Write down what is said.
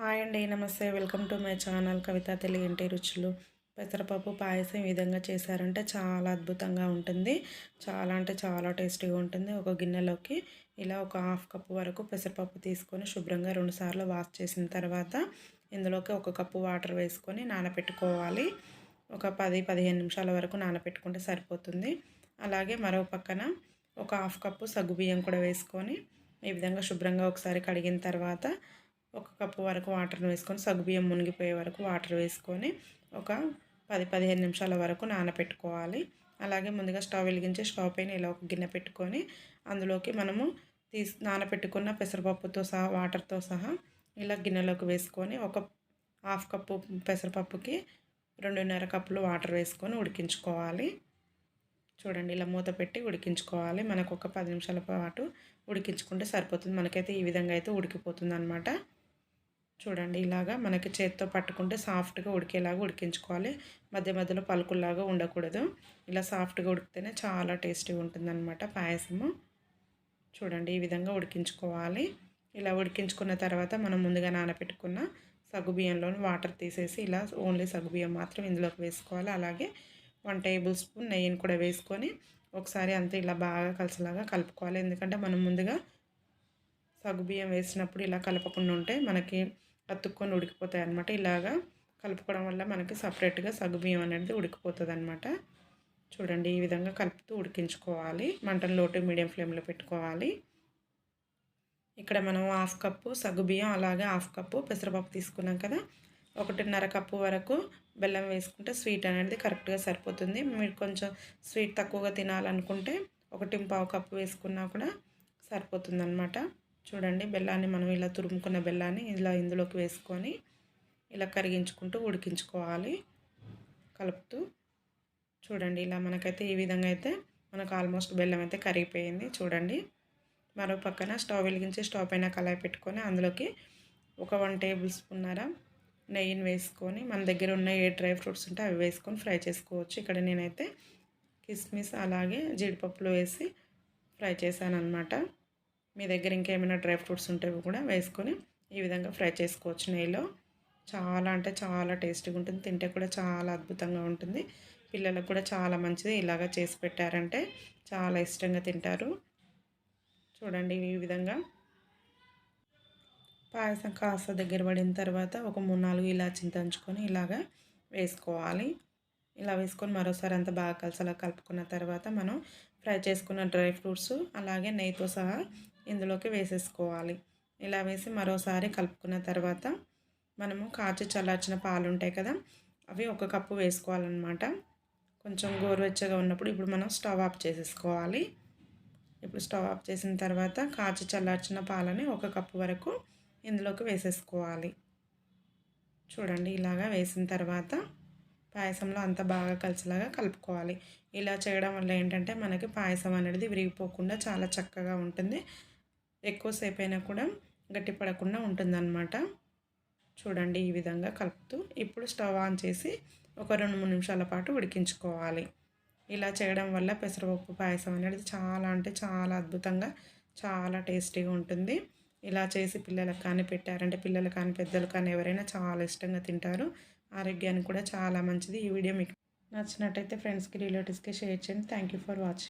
Hi అండి నమస్తే. Welcome to my channel Kavitha Telugu ఇంటి రుచులు. పెసరపప్పు పాయసం ఈ విధంగా చేశారంటే చాలా అద్భుతంగా ఉంటుంది. చాలా అంటే చాలా టేస్టీగా ఉంటుంది. ఒక గిన్నెలోకి ఇలా ఒక హాఫ్ కప్పు వరకు పెసరపప్పు తీసుకొని శుభ్రంగా రెండుసార్లు వాష్ చేసిన తర్వాత ఇందులోకి ఒక కప్పు వాటర్ వేసుకొని నానబెట్టుకోవాలి ఒక పది పదిహేను నిమిషాల వరకు నానబెట్టుకుంటే సరిపోతుంది. అలాగే మరో పక్కన ఒక హాఫ్ కప్పు సగ్గుబియ్యం కూడా వేసుకొని ఈ విధంగా శుభ్రంగా ఒకసారి కడిగిన తర్వాత ఒక కప్పు వరకు వాటర్ని వేసుకొని సగ్గుబియ్యం మునిగిపోయే వరకు వాటర్ వేసుకొని ఒక పది పదిహేను నిమిషాల వరకు నానపెట్టుకోవాలి. అలాగే ముందుగా స్టవ్ వెలిగించి స్టవ్ పైన ఇలా ఒక గిన్నె పెట్టుకొని అందులోకి మనము తీసి నానపెట్టుకున్న పెసరపప్పుతో సహా వాటర్తో సహా ఇలా గిన్నెలోకి వేసుకొని ఒక హాఫ్ కప్పు పెసరపప్పుకి రెండున్నర కప్పులు వాటర్ వేసుకొని ఉడికించుకోవాలి. చూడండి ఇలా మూత పెట్టి ఉడికించుకోవాలి. మనకు ఒక పది నిమిషాల పాటు ఉడికించుకుంటే సరిపోతుంది. మనకైతే ఈ విధంగా అయితే ఉడికిపోతుంది అనమాట చూడండి ఇలాగా మనకి చేత్తో పట్టుకుంటే సాఫ్ట్గా ఉడికేలాగా ఉడికించుకోవాలి. మధ్య మధ్యలో పలుకుల్లాగా ఉండకూడదు. ఇలా సాఫ్ట్గా ఉడికితేనే చాలా టేస్టీగా ఉంటుందన్నమాట పాయసము. చూడండి ఈ విధంగా ఉడికించుకోవాలి. ఇలా ఉడికించుకున్న తర్వాత మనం ముందుగా నానబెట్టుకున్న సగ్గుబియ్యంలోని వాటర్ తీసేసి ఇలా ఓన్లీ సగ్గుబియ్యం మాత్రం ఇందులోకి వేసుకోవాలి. అలాగే వన్ టేబుల్ స్పూన్ నెయ్యిని కూడా వేసుకొని ఒకసారి అంతా ఇలా బాగా కలిసిలాగా కలుపుకోవాలి. ఎందుకంటే మనం ముందుగా సగ్గుబియ్యం వేసినప్పుడు ఇలా కలపకుండా ఉంటే మనకి అతుక్కొని ఉడికిపోతాయి అనమాట ఇలాగా కలుపుకోవడం వల్ల మనకి సపరేట్గా సగ్గుబియ్యం అనేది ఉడికిపోతుంది అనమాట చూడండి ఈ విధంగా కలుపుతూ ఉడికించుకోవాలి. మంటను లోటు మీడియం ఫ్లేమ్లో పెట్టుకోవాలి. ఇక్కడ మనం హాఫ్ కప్పు సగ్గుబియ్యం అలాగే హాఫ్ కప్పు పెసరపప్పు తీసుకున్నాం కదా. ఒకటిన్నర కప్పు వరకు బెల్లం వేసుకుంటే స్వీట్ అనేది కరెక్ట్గా సరిపోతుంది. మీరు కొంచెం స్వీట్ తక్కువగా తినాలనుకుంటే ఒకటి పావు కప్పు వేసుకున్నా కూడా సరిపోతుంది అనమాట చూడండి బెల్లాన్ని మనం ఇలా తురుముకున్న బెల్లాన్ని ఇలా ఇందులోకి వేసుకొని ఇలా కరిగించుకుంటూ ఉడికించుకోవాలి. కలుపుతూ చూడండి ఇలా మనకైతే ఈ విధంగా అయితే మనకు ఆల్మోస్ట్ బెల్లం అయితే కరిగిపోయింది. చూడండి మరో పక్కన స్టవ్ వెలిగించి స్టవ్ పైన కళాయి పెట్టుకొని అందులోకి ఒక వన్ టేబుల్ స్పూన్నర నెయ్యిని వేసుకొని మన దగ్గర ఉన్న ఏ డ్రై ఫ్రూట్స్ ఉంటే అవి వేసుకొని ఫ్రై చేసుకోవచ్చు. ఇక్కడ నేనైతే కిస్మిస్ అలాగే జీడిపప్పులు వేసి ఫ్రై చేశాను అనమాట మీ దగ్గర ఇంకేమైనా డ్రై ఫ్రూట్స్ ఉంటే కూడా వేసుకొని ఈ విధంగా ఫ్రై చేసుకోవచ్చు నెయ్యిలో. చాలా అంటే చాలా టేస్టీగా ఉంటుంది. తింటే కూడా చాలా అద్భుతంగా ఉంటుంది. పిల్లలకు కూడా చాలా మంచిది ఇలాగా చేసి పెట్టారంటే చాలా ఇష్టంగా తింటారు. చూడండి ఈ విధంగా. పాయసం కాస్త దగ్గర పడిన తర్వాత ఒక మూడు నాలుగు ఇలాచిని దంచుకొని ఇలాగా వేసుకోవాలి. ఇలా వేసుకొని మరోసారి అంతా బాగా కలిసేలా కలుపుకున్న తర్వాత మనం ఫ్రై చేసుకున్న డ్రై ఫ్రూట్స్ అలాగే నెయ్యితో సహా ఇందులోకి వేసేసుకోవాలి. ఇలా వేసి మరోసారి కలుపుకున్న తర్వాత మనము కాచి చల్లార్చిన పాలు ఉంటాయి కదా అవి ఒక కప్పు వేసుకోవాలన్నమాట. కొంచెం గోరువెచ్చగా ఉన్నప్పుడు ఇప్పుడు మనం స్టవ్ ఆఫ్ చేసేసుకోవాలి. ఇప్పుడు స్టవ్ ఆఫ్ చేసిన తర్వాత కాచి చల్లార్చిన పాలని ఒక కప్పు వరకు ఇందులోకి వేసేసుకోవాలి. చూడండి ఇలాగా వేసిన తర్వాత పాయసంలో అంత బాగా కలిసేలాగా కలుపుకోవాలి. ఇలా చేయడం వల్ల ఏంటంటే మనకి పాయసం అనేది విరిగిపోకుండా చాలా చక్కగా ఉంటుంది. ఎక్కువసేపు అయినా కూడా గట్టిపడకుండా ఉంటుందన్నమాట. చూడండి ఈ విధంగా కలుపుతూ ఇప్పుడు స్టవ్ ఆన్ చేసి ఒక రెండు మూడు నిమిషాల పాటు ఉడికించుకోవాలి. ఇలా చేయడం వల్ల పెసరపప్పు పాయసం అనేది చాలా అంటే చాలా అద్భుతంగా చాలా టేస్టీగా ఉంటుంది. ఇలా చేసి పిల్లలకు కానీ పెట్టారంటే పిల్లలు కానీ పెద్దలు కానీ ఎవరైనా చాలా ఇష్టంగా తింటారు. ఆరోగ్యానికి కూడా చాలా మంచిది. ఈ వీడియో మీకు నచ్చినట్టయితే ఫ్రెండ్స్కి రిలేటివ్స్కి షేర్ చేయండి. Thank you for watching